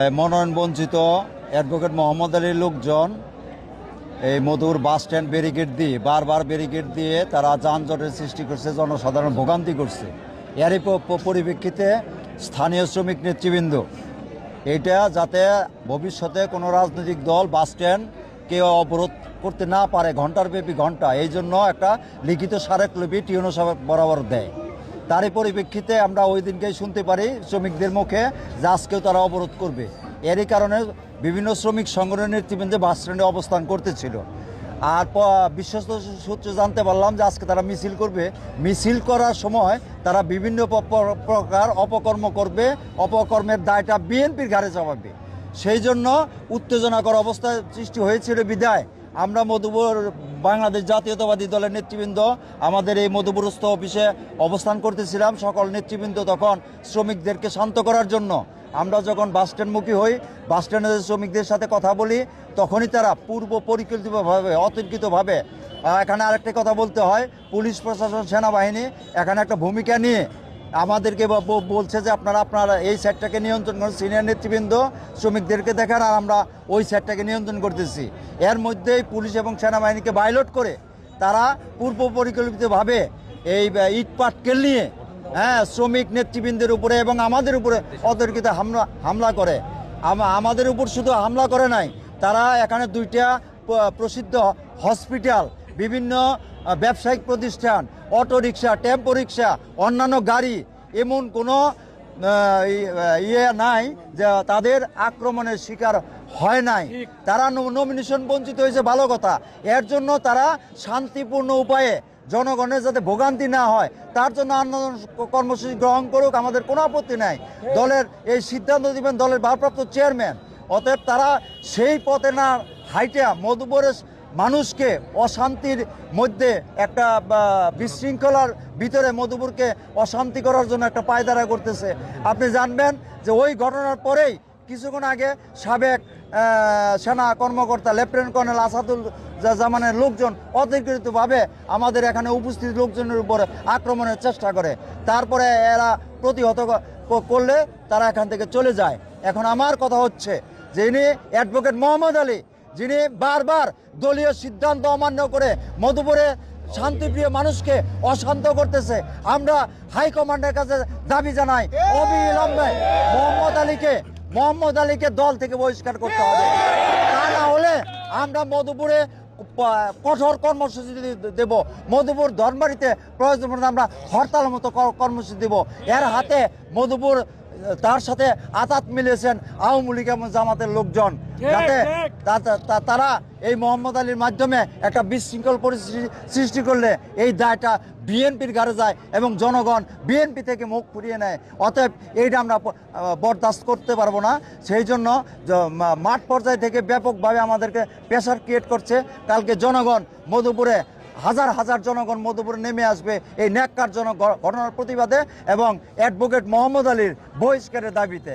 মনোনয়ন বঞ্চিত অ্যাডভোকেট মোহাম্মদ আলীর লোকজন এই মধুর বাস স্ট্যান্ড ব্যারিকেড দিয়ে, বারবার ব্যারিকেড দিয়ে তারা যানজটের সৃষ্টি করছে, জনসাধারণ ভোগান্তি করছে। এরই পরিপ্রেক্ষিতে স্থানীয় শ্রমিক নেতৃবৃন্দ এটা যাতে ভবিষ্যতে কোনো রাজনৈতিক দল বাস স্ট্যান্ড কেউ অবরোধ করতে না পারে ঘণ্টার ব্যাপী ঘণ্টা এই জন্য একটা লিখিত স্মারকলিপি টিউনো সাহেব বরাবর দেয়। তারই পরিপ্রেক্ষিতে আমরা ওই দিনকেই শুনতে পারি শ্রমিকদের মুখে যে আজকেও তারা অবরোধ করবে। এরই কারণে বিভিন্ন শ্রমিক সংগঠনের নেতৃবৃন্দে বাস স্ট্যান্ডে অবস্থান করতেছিল। আর বিশ্বস্ত সূত্রে জানতে পারলাম যে আজকে তারা মিছিল করবে। মিছিল করার সময় তারা বিভিন্ন প্রকার অপকর্ম করবে, অপকর্মের দায়টা বিএনপির ঘাড়ে চাপাবে। সেই জন্য উত্তেজনাকর অবস্থা সৃষ্টি হয়েছিল বিদায়। আমরা মধুপুর বাংলাদেশ জাতীয়তাবাদী দলের নেতৃবৃন্দ আমাদের এই মধুপুরস্থ অফিসে অবস্থান করতেছিলাম সকল নেতৃবৃন্দ তখন শ্রমিকদেরকে শান্ত করার জন্য। আমরা যখন বাস স্ট্যান্ডমুখী হই, বাস স্ট্যান্ডের শ্রমিকদের সাথে কথা বলি, তখনই তারা পূর্ব পরিকল্পিতভাবে, অতর্কিতভাবে এখানে আরেকটা কথা বলতে হয়, পুলিশ প্রশাসন, সেনাবাহিনী, এখানে একটা ভূমিকা নিয়ে আমাদেরকে বলছে যে আপনারা আপনারা এই সেটটাকে নিয়ন্ত্রণ করেন, সিনিয়র নেতৃবৃন্দ, শ্রমিকদেরকে দেখান আর আমরা ওই সেটটাকে নিয়ন্ত্রণ করতেছি। এর মধ্যেই পুলিশ এবং সেনাবাহিনীকে বাইলট করে তারা পূর্ব পরিকল্পিতভাবে এই ইট পাটকেল নিয়ে হ্যাঁ শ্রমিক নেতৃবৃন্দের উপরে এবং আমাদের উপরে অতর্কিত হামলা হামলা করে। আমাদের উপর শুধু হামলা করে নাই, তারা এখানে দুইটা প্রসিদ্ধ হসপিটাল বিভিন্ন ব্যবসায়িক প্রতিষ্ঠান অটো রিক্সা টেম্পো রিক্সা অন্যান্য গাড়ি এমন কোনো ইয়ে নাই যে তাদের আক্রমণের শিকার হয় নাই। তারা নমিনেশন বঞ্চিত হয়েছে ভালো কথা। এর জন্য তারা শান্তিপূর্ণ উপায়ে জনগণের যাতে ভোগান্তি না হয় তার জন্য আন্দোলন কর্মসূচি গ্রহণ করুক আমাদের কোনো আপত্তি নাই। দলের এই সিদ্ধান্ত দিবেন দলের ভারপ্রাপ্ত চেয়ারম্যান। অতএব তারা সেই পথে না হাইটা মধুবরের মানুষকে অশান্তির মধ্যে একটা বিশৃঙ্খলার ভিতরে মধুপুরকে অশান্তি করার জন্য একটা পায়দারা করতেছে। আপনি জানবেন যে ওই ঘটনার পরেই কিছুক্ষণ আগে সাবেক সেনা কর্মকর্তা লেফটেন্যান্ট কর্নেল আসাদুল জামানের লোকজন অধিকৃতভাবে আমাদের এখানে উপস্থিত লোকজনের উপরে আক্রমণের চেষ্টা করে। তারপরে এরা প্রতিহত করলে তারা এখান থেকে চলে যায়। এখন আমার কথা হচ্ছে যে ইনি অ্যাডভোকেট মোহাম্মদ আলী যিনি বারবার দলীয় সিদ্ধান্ত অমান্য করে মধুপুরে শান্তিপ্রিয় মানুষকে অশান্ত করতেছে, আমরা হাইকমান্ডের কাছে দাবি জানাই, অবিলম্বে মোহাম্মদ আলীকে মোহাম্মদ আলীকে দল থেকে বহিষ্কার করতে হবে। তা না হলে আমরা মধুপুরে কঠোর কর্মসূচি দেব। মধুপুর ধর্মবাড়িতে প্রয়োজন আমরা হরতাল মতো কর- কর্মসূচি দেব। এর হাতে মধুপুর তার সাথে আতাত মিলেছেন আওয়ামী লীগ এবং জামাতের লোকজন। যাতে তারা এই মোহাম্মদ আলীর মাধ্যমে একটা বিশৃঙ্খল পরিস্থিতি সৃষ্টি করলে এই দায়টা বিএনপির ঘাড়ে যায় এবং জনগণ বিএনপি থেকে মুখ ফুরিয়ে নেয়। অতএব এইটা আমরা বরদাস্ত করতে পারব না। সেই জন্য মাঠ পর্যায় থেকে ব্যাপকভাবে আমাদেরকে প্রেশার ক্রিয়েট করছে। কালকে জনগণ মধুপুরে হাজার হাজার জনগণ মধুপুরে নেমে আসবে এই ন্যাক্কারজনক জনক ঘটনার প্রতিবাদে এবং অ্যাডভোকেট মোহাম্মদ আলীর বহিষ্কারের দাবিতে।